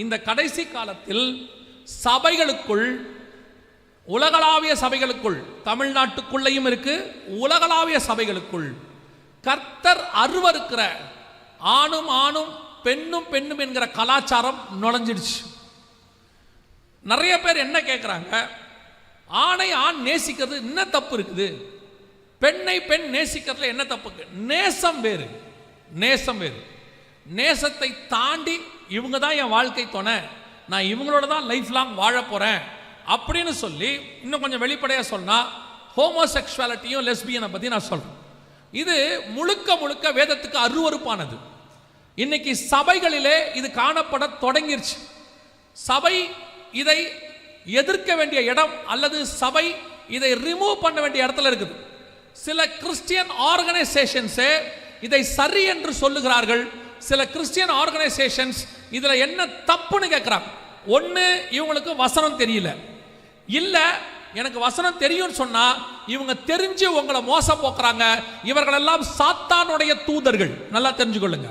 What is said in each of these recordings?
இந்த கடைசி காலத்தில் சபைகளுக்குள் உலகளாவிய சபைகளுக்குள் தமிழ்நாட்டுக்குள்ளேயும் இருக்கு உலகளாவிய சபைகளுக்குள் கர்த்தர் அருவருக்கிற ஆணும் ஆணும் பெண்ணும் பெண்ணும் என்கிற கலாச்சாரம் நுழைஞ்சிடுச்சு. நிறைய பேர் என்ன கேட்குறாங்க ஆணை ஆண் நேசிக்கிறது என்ன தப்பு இருக்குது? பெண்ணை பெண் நேசிக்கிறதுல என்ன தப்பு நேசம் வேறு நேசம் வேறு. நேசத்தை தாண்டி இவங்க தான் என் வாழ்க்கை துணை. நான் இவங்களோட தான் லைஃப் லாங் வாழ போகிறேன் அப்படின்னு சொல்லி இன்னும் கொஞ்சம் வெளிப்படையாக சொன்னால் ஹோமோசெக்ஷுவாலிட்டியும் லெஸ்பியனை பற்றி நான் சொல்கிறேன் இது முழுக்க முழுக்க வேதத்துக்கு அருவருப்பானது. இன்னைக்கு சபைகளிலே இது காணப்பட தொடங்கிருச்சு. சபை இதை எதிர்க்க வேண்டிய இடம் அல்லது சபை இதை ரிமூவ் பண்ண வேண்டிய இடத்துல இருக்குது. சில கிறிஸ்டியன் ஆர்கனைசேஷன்ஸே இதை சரி என்று சொல்லுகிறார்கள். சில கிறிஸ்டியன் ஆர்கனைசேஷன்ஸ் இதில் என்ன தப்புன்னு கேட்குறாங்க ஒன்று இவங்களுக்கு வசனம் தெரியல. இல்லை எனக்கு வசனம் தெரியும்னு சொன்னால் இவங்க தெரிஞ்சு உங்களை மோசம் போக்குறாங்க. இவர்களெல்லாம் சாத்தானுடைய தூதர்கள். நல்லா தெரிஞ்சுக்கொள்ளுங்க.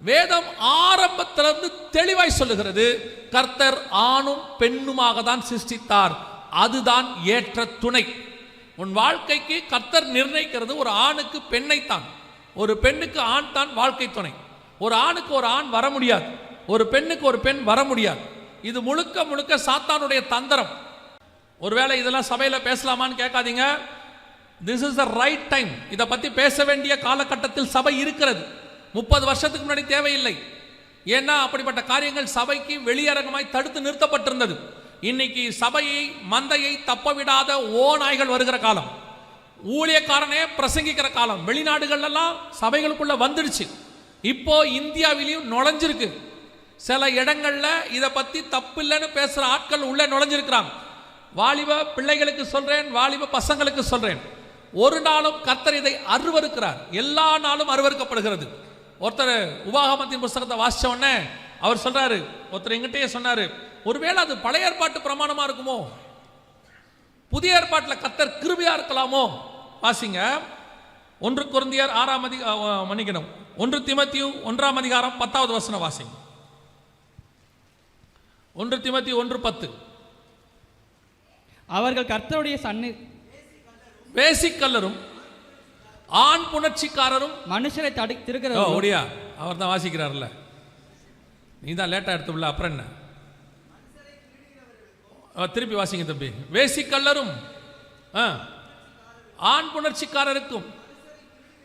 வேதம் ஆரம்பத்திலிருந்து தெளிவாய் சொல்லுகிறது கர்த்தர் ஆணும் பெண்ணுமாக தான் சிருஷ்டித்தார். அதுதான் ஏற்ற துணை. உன் வாழ்க்கைக்கு கர்த்தர் நிர்ணயிக்கிறது ஒரு ஆணுக்கு பெண்ணைத்தான். ஒரு பெண்ணுக்கு ஆண் தான் வாழ்க்கை துணை. ஒரு ஆணுக்கு ஒரு ஆண் வர முடியாது. ஒரு பெண்ணுக்கு ஒரு பெண் வர முடியாது. இது முழுக்க முழுக்க சாத்தானுடைய தந்திரம். ஒருவேளை இதெல்லாம் சபையில் பேசலாமான்னு கேட்காதீங்க. This is the right time இதை பற்றி பேச வேண்டிய காலகட்டத்தில் சபை இருக்கிறது. முப்பது வருஷத்துக்கு முன்னாடி தேவையில்லை. ஏன்னா அப்படிப்பட்ட காரியங்கள் சபைக்கு வெளியரங்கமாய் தடுத்து நிறுத்தப்பட்டிருந்தது. இன்னைக்கு சபையை மந்தையை தப்பவிடாத ஓ நாய்கள் வருகிற காலம். ஊழியக்காரனே பிரசங்கிக்கிற காலம். வெளிநாடுகள்லாம் சபைகளுக்குள்ள வந்துடுச்சு. இப்போ இந்தியாவிலையும் நுழைஞ்சிருக்கு. சில இடங்களில் இதை பற்றி தப்பு இல்லைன்னு பேசுகிற ஆட்கள் உள்ளே நுழைஞ்சிருக்கிறாங்க வாலிப பிள்ளைகளுக்கு சொல்கிறேன் வாலிப பசங்களுக்கு சொல்கிறேன் ஒரு நாளும் கர்த்தர் இதை அருவறுக்கிறார். எல்லா நாளும் அருவறுக்கப்படுகிறது. ஒருத்தர் உபாகமத்தின் புஸ்தகத்தை வாசித்த உடனே அவர் சொல்கிறாரு ஒருத்தர் எங்கிட்டே சொன்னார் ஒருவேளை அது பழைய ஏற்பாட்டு பிரமாணமாக இருக்குமோ? புதிய ஏற்பாட்டில் கத்தர் கிருபியாக இருக்கலாமோ? வாசிங்க. ஒன்று குருந்தியர் ஆறாம் அதிக மன்னிக்கணும். ஒன்று திமத்தியும் ஒன்றாம் அதிகாரம் பத்தாவது வசனம் வாசிங்க. ஒன்று திமத்தி ஒன்று பத்து. அவர்கள் கர்த்தருடைய சன்னி வேசிக்கல்லரும் ஆண் புணர்ச்சிக்காரரும் மனுஷரை தடு ஓ திருக்கிறது ஓடியா அவர் தான் வாசிக்கிறார்ல நீ தான் லேட்டாக எடுத்துள்ள அப்புறம் என்ன? திருப்பி வாசிங்க தம்பி. வேசிக்கல்லரும் ஆண் புணர்ச்சிக்காரருக்கும்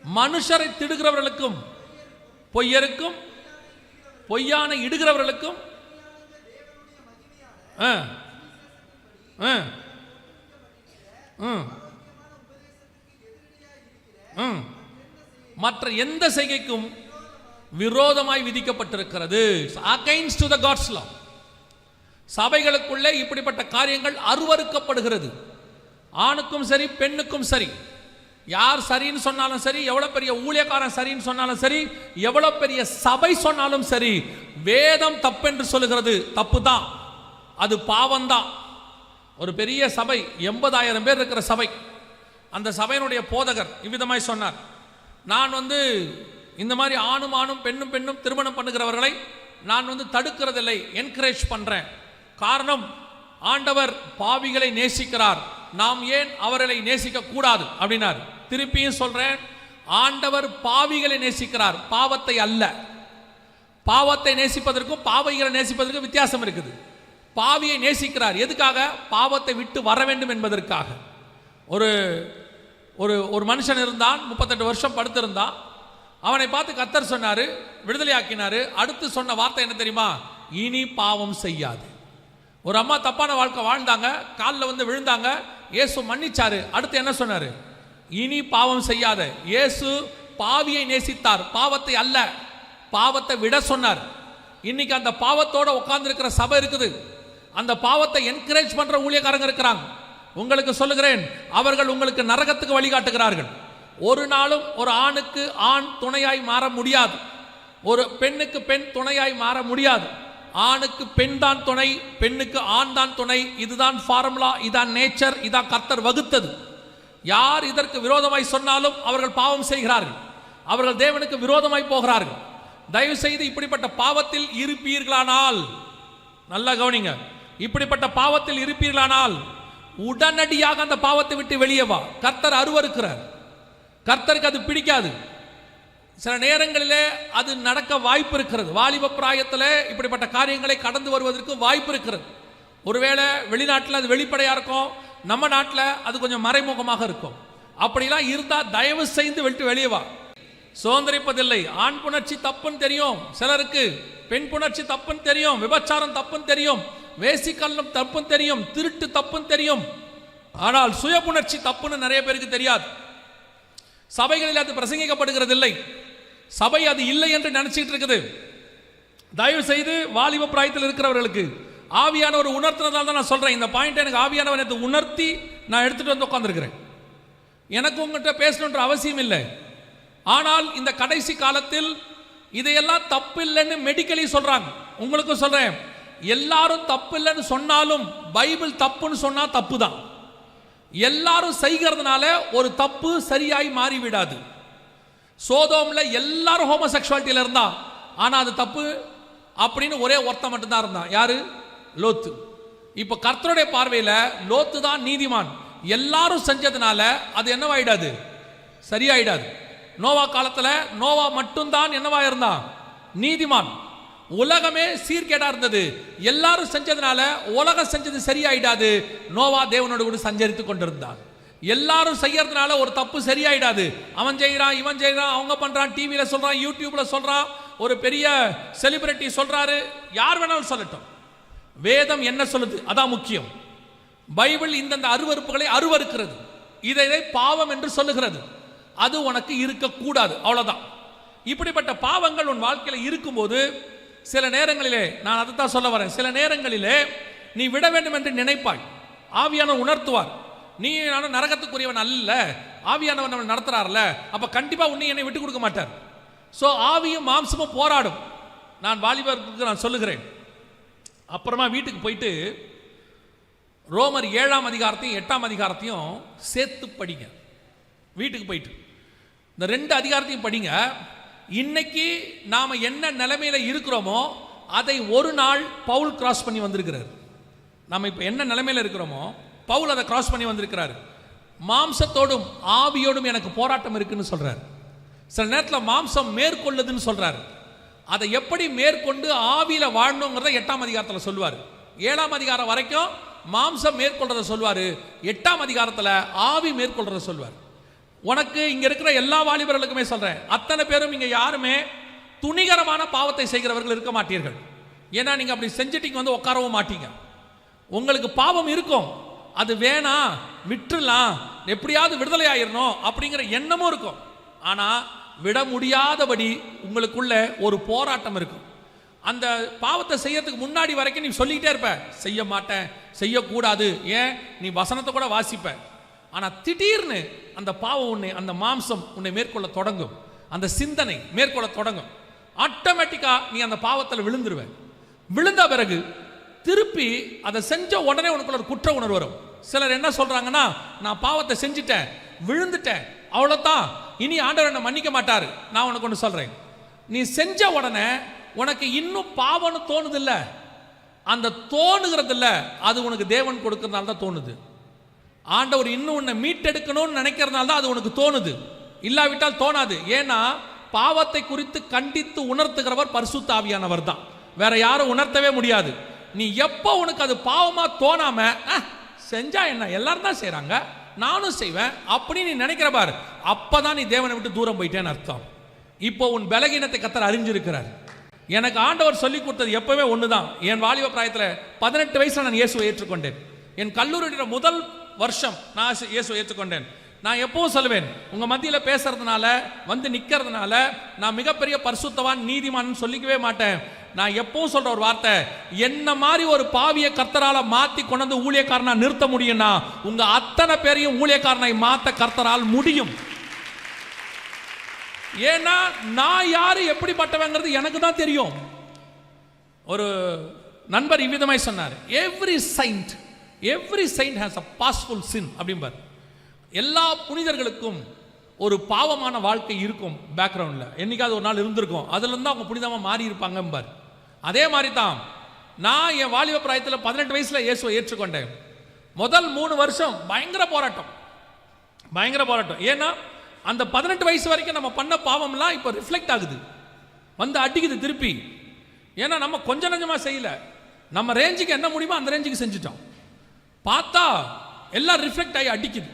மனுஷரை திடுகிறவர்களுக்கும் பொய்யருக்கும் பொய்யான இடுகிறவர்களுக்கும் ஆ, ஆ, ம், ம். மற்ற எந்த செய்கைக்கும் விரோதமாய் விதிக்கப்பட்டிருக்கிறது. Against to the God's law சபைகளுக்குள்ளே இப்படிப்பட்ட காரியங்கள் அருவருக்கப்படுகிறது. ஆணுக்கும் சரி பெண்ணுக்கும் சரி. யார் சரின்னு சொன்னாலும் சரி எவ்வளோ பெரிய ஊழியக்காரன் சரின்னு சொன்னாலும் சரி எவ்வளோ பெரிய சபை சொன்னாலும் சரி வேதம் தப்பென்று சொல்லுகிறது. தப்பு தான் அது பாவம்தான். ஒரு பெரிய சபை எண்பதாயிரம் பேர் இருக்கிற சபை. அந்த சபையினுடைய போதகர் இவ்விதமாய் சொன்னார். நான் வந்து இந்த மாதிரி ஆணும் ஆணும் பெண்ணும் பெண்ணும் திருமணம் பண்ணுகிறவர்களை நான் வந்து தடுக்கிறதில்லை என்கரேஜ் பண்ணுறேன் காரணம் ஆண்டவர் பாவிகளை நேசிக்கிறார். நாம் ஏன் அவர்களை நேசிக்க கூடாது? அப்படின்னார். திருப்பியும் சொல்றேன் ஆண்டவர் பாவிகளை நேசிக்கிறார். பாவத்தை அல்ல. பாவத்தை நேசிப்பதற்கும் பாவைகளை நேசிப்பதற்கும் வித்தியாசம் இருக்குது. பாவியை நேசிக்கிறார். எதுக்காக? பாவத்தை விட்டு வர வேண்டும் என்பதற்காக. ஒரு ஒரு ஒரு மனுஷன் இருந்தான் முப்பத்தெட்டு வருஷம் படுத்திருந்தான். அவனை பார்த்து கத்தர் சொன்னார் விடுதலையாக்கினார். அடுத்து சொன்ன வார்த்தை என்ன தெரியுமா? இனி பாவம் செய்யாது. ஒரு அம்மா தப்பான வாழ்க்கை வாழ்ந்தாங்க காலில் வந்து விழுந்தாங்க இயேசு மன்னிச்சாரு. அடுத்து என்ன சொன்னார்? இனி பாவம் செய்யாத. இயேசு பாவியை நேசித்தார். பாவத்தை அல்ல பாவத்தை விட சொன்னார். இன்னைக்கு அந்த பாவத்தோட உட்கார்ந்துருக்கிற சபை இருக்குது. அந்த பாவத்தை என்கரேஜ் பண்ற ஊழியக்காரங்க இருக்கிறாங்க. உங்களுக்கு சொல்லுகிறேன் அவர்கள் உங்களுக்கு நரகத்துக்கு வழிகாட்டுகிறார்கள். ஒரு நாளும் ஒரு ஆணுக்கு ஆண் துணையாய் மாற முடியாது. ஒரு பெண்ணுக்கு பெண் துணையாய் மாற முடியாது. ஆணுக்கு பெண் தான் துணை பெண்ணுக்கு ஆண் தான் துணை. இதுதான் ஃபார்முலா இதான் நேச்சர் இதான் கர்த்தர் வகுத்தது. யார் இதற்கு விரோதமாய் சொன்னாலும் அவர்கள் பாவம் செய்கிறார்கள். அவர்கள் தேவனுக்கு விரோதமாய் போகிறார்கள். தயவு செய்து இப்படிப்பட்ட பாவத்தில் இருப்பீர்களானால் நல்லா கவனிங்க. இப்படிப்பட்ட பாவத்தில் இருப்பீர்களானால் உடனடியாக அந்த பாவத்தை விட்டு வெளியே வா. கர்த்தர் அருவருக்கிறார். கர்த்தருக்கு அது பிடிக்காது. சில நேரங்களிலே அது நடக்க வாய்ப்பு இருக்கிறது. வாலிப பிராயத்தில் இப்படிப்பட்ட காரியங்களை கடந்து வருவதற்கு வாய்ப்பு இருக்கிறது. ஒருவேளை வெளிநாட்டில் அது வெளிப்படையாக இருக்கும். நம்ம நாட்டில் அது கொஞ்சம் மறைமுகமாக இருக்கும். அப்படிலாம் இருந்தால் தயவு செய்து விட்டு வெளியே வா. சுதந்திரிப்பதில்லை ஆண் புணர்ச்சி தப்புன்னு தெரியும். சிலருக்கு பெண் புணர்ச்சி தப்புன்னு தெரியும். விபச்சாரம் தப்புன்னு தெரியும். வேசிக்கல்லம் தப்புன்னு தெரியும். திருட்டு தப்புன்னு தெரியும். ஆனால் சுய புணர்ச்சி தப்புன்னு நிறைய பேருக்கு தெரியாது. சபைகளில் அது பிரசங்கிக்கப்படுகிறதில்லை. சபை அது இல்லை என்று நினைச்சிட்டு இருக்குது. தயவு செய்து வாலிப பிராயத்தில் இருக்கிறவர்களுக்கு ஆவியானவர் உணர்த்தினதால் தான் நான் சொல்றேன். இந்த பாயிண்ட் எனக்கு ஆவியானவர் உணர்த்தி நான் எடுத்துட்டு வந்து உட்காந்துருக்கிறேன் எனக்கு உங்கள்கிட்ட பேசணுன்ற அவசியம் இல்லை. ஆனால் இந்த கடைசி காலத்தில் இதையெல்லாம் தப்பு இல்லைன்னு மெடிக்கலி சொல்றாங்க. உங்களுக்கும் சொல்றேன். எல்லாரும் தப்பு இல்லைன்னு சொன்னாலும் பைபிள் தப்புன்னு சொன்னா தப்பு தான் எல்லாரும் செய்கிறதுனால ஒரு தப்பு சரியாய் மாறி விடாது சோதோம்ல எல்லாரும் ஹோமோசெக்சுவாலிட்டியில இருந்தா ஆனா அது தப்பு அப்படின்னு ஒரே ஒருத்தன் மட்டும்தான் இருந்தான். யாரு? லோத்து. இப்போ கர்த்தருடைய பார்வையில் லோத்து தான் நீதிமான். எல்லாரும் செஞ்சதுனால அது என்னவாயிடாது? சரியாயிடாது. நோவா காலத்தில் நோவா மட்டும்தான் என்னவா இருந்தான் நீதிமான். உலகமே சீர்கேடா இருந்தது. எல்லாரும் செஞ்சதுனால உலகம் செஞ்சது சரியாயிடாது. நோவா தேவனோடு கூட சஞ்சரித்து கொண்டிருந்தான். எல்லாரும் செய்யறதுனால ஒரு தப்பு சரியாயிடாது. அவன் செய்கிறான் இவன் செய்கிறான் அவங்க பண்றான் டிவியில் சொல்றான் யூடியூப்ல சொல்றான் ஒரு பெரிய செலிபிரிட்டி சொல்றாரு. யார் வேணாலும் சொல்லட்டும். வேதம் என்ன சொல்லுது? அதான் முக்கியம். பைபிள் இந்தந்த அருவருப்புகளை அருவருக்கிறது இதை இதை பாவம் என்று சொல்லுகிறது. அது உனக்கு இருக்கக்கூடாது. அவ்வளோதான் இப்படிப்பட்ட பாவங்கள் உன் வாழ்க்கையில் இருக்கும்போது சில நேரங்களிலே நான் அதை தான் சொல்ல வரேன். சில நேரங்களிலே நீ விட வேண்டும் என்று நினைப்பாய். ஆவியானவர் உணர்த்துவார். நீ நானும் நரகத்துக்குரியவன் அல்ல. ஆவியானவர் நம்ம நடத்துறாருல அப்ப கண்டிப்பா உன்னை என்னை விட்டு கொடுக்க மாட்டார். ஸோ ஆவியும் மாம்சமும் போராடும். நான் வாலிபருக்கு நான் சொல்லுகிறேன். அப்புறமா வீட்டுக்கு போயிட்டு ரோமர் ஏழாம் அதிகாரத்தையும் எட்டாம் அதிகாரத்தையும் சேர்த்து படிங்க. வீட்டுக்கு போயிட்டு. இந்த ரெண்டு அதிகாரத்தையும் படிங்க. இன்னைக்கு நாம் என்ன நிலைமையில் இருக்கிறோமோ அதை ஒரு நாள் பவுல் கிராஸ் பண்ணி வந்திருக்கிறார். நம்ம இப்போ என்ன நிலைமையில் இருக்கிறோமோ பவுல் அதை கிராஸ் பண்ணி வந்திருக்கிறார். மாம்சத்தோடும் ஆவியோடும் எனக்கு போராட்டம் இருக்குன்னு சொல்கிறார் சில நேரத்தில் மாம்சம் மேற்கொள்ளுதுன்னு சொல்கிறார் அதை எப்படி மேற்கொண்டு ஆவியில் வாழணுங்கிறத எட்டாம் அதிகாரத்தில் சொல்லுவார். ஏழாம் அதிகாரம் வரைக்கும் மாம்சம் மேற்கொள்றத சொல்வார் எட்டாம் அதிகாரத்தில் ஆவி மேற்கொள்றத சொல்வார் உனக்கு இங்க இருக்கிற எல்லா வாலிபர்களுக்குமே சொல்றேன். அத்தனை பேரும் இங்க யாருமே துணிகரமான பாவத்தை செய்கிறவர்கள் இருக்க மாட்டீர்கள். ஏன்னா நீங்க அப்படி செஞ்சுட்டீங்க வந்து உட்காரவும் மாட்டீங்க. உங்களுக்கு பாவம் இருக்கும். அது வேணாம் விட்டுலாம் எப்படியாவது விடுதலை ஆயிடணும் அப்படிங்கிற எண்ணமும் இருக்கும். ஆனா விட முடியாதபடி உங்களுக்குள்ள ஒரு போராட்டம் இருக்கும். அந்த பாவத்தை செய்யறதுக்கு முன்னாடி வரைக்கும் நீ சொல்லிக்கிட்டே இருப்ப. செய்ய மாட்டேன் செய்யக்கூடாது. ஏன்? நீ வசனத்தை கூட வாசிப்ப. ஆனால் திடீர்னு அந்த பாவம் உன்னை அந்த மாம்சம் உன்னை மேற்கொள்ள தொடங்கும். அந்த சிந்தனை மேற்கொள்ள தொடங்கும். ஆட்டோமேட்டிக்காக நீ அந்த பாவத்தில் விழுந்துருவ. விழுந்த பிறகு திருப்பி அதை செஞ்ச உடனே உனக்குள்ள ஒரு குற்ற உணர்வு வரும். சிலர் என்ன சொல்கிறாங்கன்னா நான் பாவத்தை செஞ்சுட்டேன் விழுந்துட்டேன் அவ்வளோதான் இனி ஆண்டவர் என்னை மன்னிக்க மாட்டார். நான் உனக்கு ஒன்று சொல்கிறேன் நீ செஞ்ச உடனே உனக்கு இன்னும் பாவம்னு தோணுதில்ல அந்த தோணுகிறதில்ல. அது உனக்கு தேவன் கொடுக்கறதுனால தான் தோணுது. ஆண்டவர் இன்னும் உன்னை மீட்டெடுக்கணும்னு நினைக்கிறதுனால தான் அது உனக்கு தோணுது. இல்லாவிட்டால் தோணாது. ஏன்னா பாவத்தை குறித்து கண்டித்து உணர்த்துகிறவர் பரிசுத்தாவியானவர் தான். வேற யாரும் உணர்த்தவே முடியாது. நீ எப்போ உனக்கு அது பாவமாக தோணாம செஞ்சா என்ன? எல்லாரும் தான் செய்கிறாங்க நானும் செய்வேன். அப்படின்னு நீ நினைக்கிற பாரு. அப்பதான் நீ தேவனை விட்டு தூரம் போயிட்டேன்னு அர்த்தம். இப்போ உன் பலகீனத்தை கத்தர் அறிஞ்சிருக்கிறார். எனக்கு ஆண்டவர் சொல்லி கொடுத்தது எப்பவுமே தான் என் வாலிப பிராயத்தில் பதினெட்டு வயசில் நான் இயேசுவை ஏற்றுக்கொண்டேன். என் கல்லூரியோட முதல் வருஷம் நான் இயேசு- ஏற்றுக்கொண்டேன். நான் எப்பவும் சொல்லுவேன் உங்கள் மத்தியில் பேசுறதுனால வந்து நிற்கிறதுனால நான் மிகப்பெரிய பரிசுத்தவான் நீதிமான் சொல்லிக்கவே மாட்டேன். நான் எப்பவும் சொல்ற ஒரு வார்த்தை என்ன மாதிரி ஒரு பாவிய கர்த்தரால மாத்தி கொண்டு ஊழியக்காரனாக ஊழியக்காரனா நிறுத்த முடியும்னா உங்க அத்தனை பேரையும் ஊழியக்காரனை மாத்த கர்த்தரால் முடியும். ஏன்னா நான் யாரு எப்படிப்பட்டவங்கிறது எனக்கு தான் தெரியும். ஒரு நண்பர் இவ்விதமாய் சொன்னார் every saint every sin has a bashful sin அப்படிம்பார் எல்லா புனிதர்களுக்கும் ஒரு பாவமான வாழ்க்கை இருக்கும் பேக்ரவுண்டில் என்னைக்காவது ஒரு நாள் இருந்திருக்கும். அதுலேருந்து அவங்க புனிதமாக மாறி இருப்பாங்கம்பார் அதே மாதிரி தான் நான் என் வாலிப பிராயத்தில் பதினெட்டு வயசில் இயேசுவை ஏற்றுக்கொண்டேன். முதல் மூணு வருஷம் பயங்கர போராட்டம். பயங்கர போராட்டம். ஏன்னா அந்த பதினெட்டு வயசு வரைக்கும் நம்ம பண்ண பாவம்லாம் இப்போ ரிஃப்ளெக்ட் ஆகுது. வந்து அடிக்குது திருப்பி. ஏன்னா நம்ம கொஞ்சம் நஞ்சமாக செய்யல. நம்ம ரேஞ்சுக்கு என்ன முடியுமோ அந்த ரேஞ்சுக்கு செஞ்சுட்டோம். பார்த்தா எல்லாம் ரிஃப்ளெக்ட் ஆகி அடிக்குது.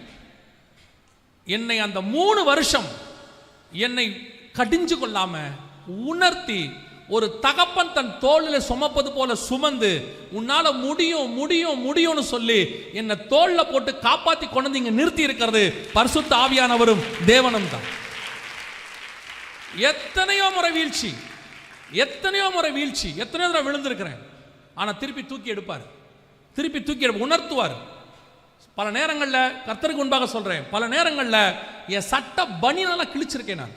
என்னை அந்த மூணு வருஷம் என்னை கடிஞ்சு கொள்ளாம உணர்த்தி ஒரு தகப்பன் தன் தோளில் சுமப்பது போல சுமந்து உன்னால முடியும் முடியும் முடியும்னு சொல்லி என்னை தோல்ல போட்டு காப்பாத்தி கொண்டு இங்க நிறுத்தி இருக்கிறது பரிசுத்த ஆவியானவரும் தேவனும் தான். எத்தனையோ முறை வீழ்ச்சி எத்தனையோ முறை வீழ்ச்சி எத்தனையோ தடவை விழுந்திருக்கிறேன். ஆனா திருப்பி தூக்கி எடுப்பார். திருப்பி தூக்கி உணர்த்துவார். பல நேரங்களில் கர்த்தருக்கு முன்பாக சொல்கிறேன் பல நேரங்களில் என் சட்ட பனியனெல்லாம் கிழிச்சிருக்கேன் நான்.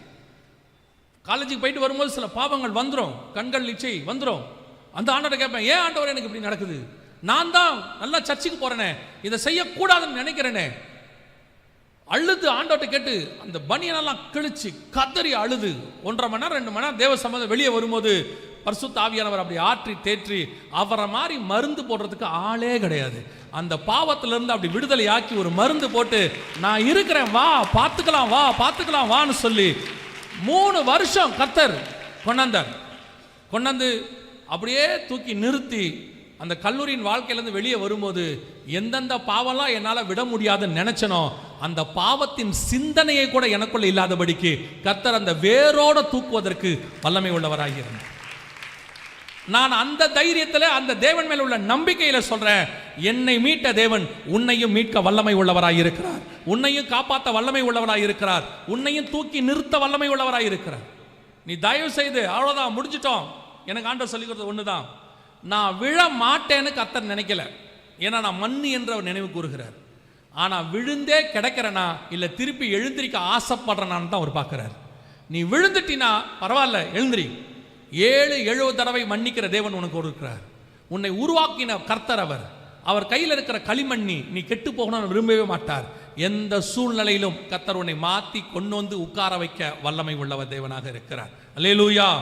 காலேஜுக்கு போயிட்டு வரும்போது சில பாவங்கள் வந்துடும் கண்கள் இச்சை வந்துடும் அந்த ஆண்டவரை கேட்பேன் ஏன் ஆண்டவர் எனக்கு இப்படி நடக்குது? நான் தான் நல்லா சர்ச்சுக்கு போகிறேனே இதை செய்யக்கூடாதுன்னு நினைக்கிறேனே. அழுது ஆண்டோட்ட கேட்டு அந்த பனியனெல்லாம் கிழிச்சு கதறி அழுது. ஒன்றரை மணி நேரம் ரெண்டு மணி நேரம் தேவ சம்மந்தம் வெளியே வரும்போது பரிசுத்த ஆவியானவர் அப்படி ஆற்றி தேற்றி அவரை மாதிரி மருந்து போடுறதுக்கு ஆளே கிடையாது. அந்த பாவத்திலிருந்து அப்படி விடுதலை ஆக்கி ஒரு மருந்து போட்டு நான் இருக்கிறேன் வா பார்த்துக்கலாம் வா பார்த்துக்கலாம் வான்னு சொல்லி மூணு வருஷம் கத்தர் கொண்டாந்தார். கொண்டாந்து அப்படியே தூக்கி நிறுத்தி அந்த கல்லூரியின் வாழ்க்கையிலேருந்து வெளியே வரும்போது எந்தெந்த பாவம்லாம் என்னால் விட முடியாதுன்னு நினச்சனோ அந்த பாவத்தின் சிந்தனையை கூட எனக்குள்ள இல்லாதபடிக்கு கத்தர் அந்த வேரோட தூக்குவதற்கு வல்லமை உள்ளவராகி நான் அந்த தைரியத்தில் அந்த தேவன் மேல் உள்ள நம்பிக்கையில் சொல்றேன் என்னை மீட்ட தேவன் உன்னையும் மீட்க வல்லமை உள்ளவராய் இருக்கிறார். உன்னையும் காப்பாற்ற வல்லமை உள்ளவராய் இருக்கிறார். உன்னையும் தூக்கி நிறுத்த வல்லமை உள்ளவராய் இருக்கிறார். நீ தயவு செய்து அவ்வளோதான் முடிச்சிட்டோம். எனக்கு ஆண்டவர் சொல்லிக் கொடுத்தது ஒன்று தான் நான் விழ மாட்டேன்னு கத்தர் நினைக்கல. ஏன்னா நான் மண்ணு என்று அவர் நினைவு கூறுகிறார். ஆனால் விழுந்தே கிடக்கிறனா இல்லை திருப்பி எழுந்திரிக்க ஆசைப்படுறனான்னு தான் அவர் பார்க்குறார். நீ விழுந்துட்டினா பரவாயில்ல எழுந்திரி. ஏழு எழுபது தடவை மன்னிக்கிற தேவன் உனக்கு இருக்கிறார் உன்னை உருவாக்கின கர்த்தர் அவர். அவர் கையில் இருக்கிற களிமண்ணி நீ கெட்டு போகணும்னு விரும்பவே மாட்டார். எந்த சூழ்நிலையிலும் கர்த்தர் உன்னை மாத்தி கொண்டு வந்து உட்கார வைக்க வல்லமை உள்ளவர் தேவனாக இருக்கிறார். அல்லேலூயா.